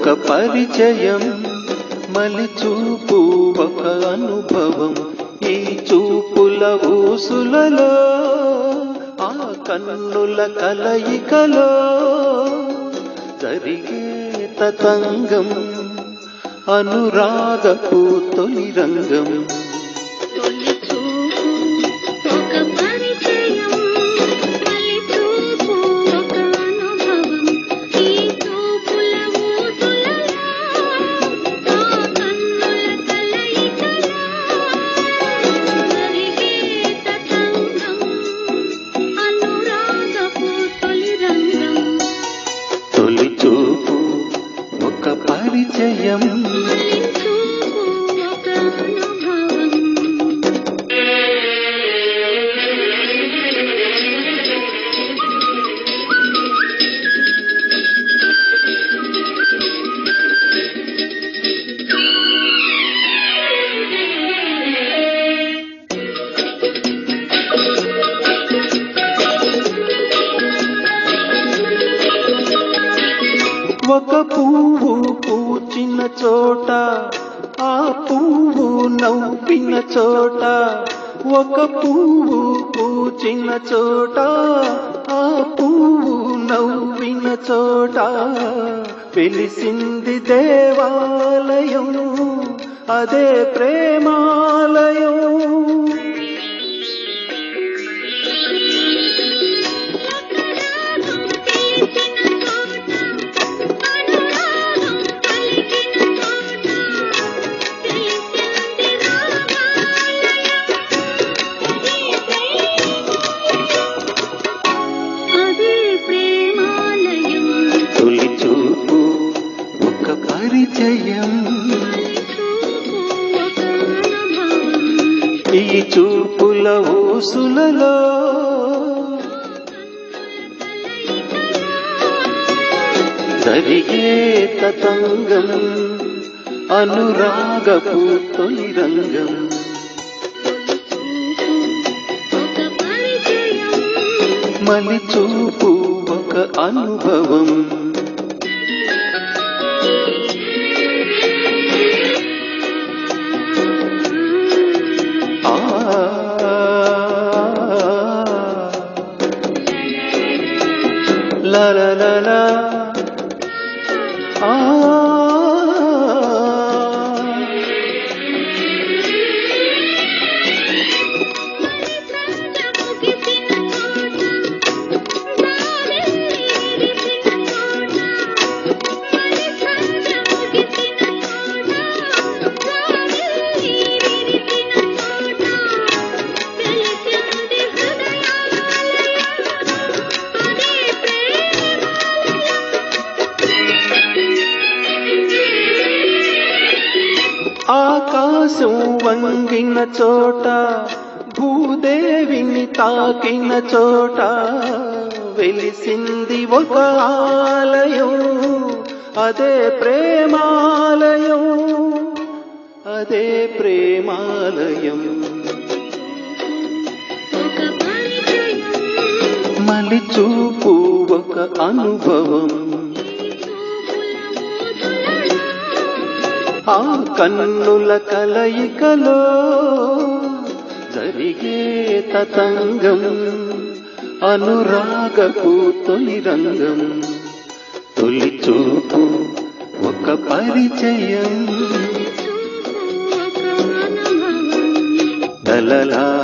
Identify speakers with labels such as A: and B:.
A: ఒక పరిచయం మలిచూపు ఒక అనుభవం. ఈ చూపుల ఊసులలో ఆ కన్నుల కలయికలో జరిగే తతంగం అనురాగపు తొలి రంగం.
B: పరిచయం మలి చూపు ఒక అనుభవం
A: ఒక పువ్వు పూచిన చోట ఆ పువ్వు నవ్విన చోట ఒక పువ్వు పూచిన చోట ఆ పువ్వు నవ్విన చోట. పిలిసింది దేవాలయం అదే ప్రేమాలయం. ఈ చూపుల ఊసులలో జరిగే తతంగం అనురాగపు తొలి రంగం.
B: ఒక పరిచయం.
A: మలి చూపు ఒక అనుభవం. la la la la. Oh. ఆకాశం వంగిన చోట భూదేవిని తాకిన చోట వెలిసింది ఒక ఆలయం అదే ప్రేమాలయం అదే ప్రేమాలయం. మలి చూపు ఒక అనుభవం. ఆ కన్నుల కలయికలో జరిగే తతంగం అనురాగపు తొలి రంగం. తొలి చూపు ఒక పరిచయం. దలలా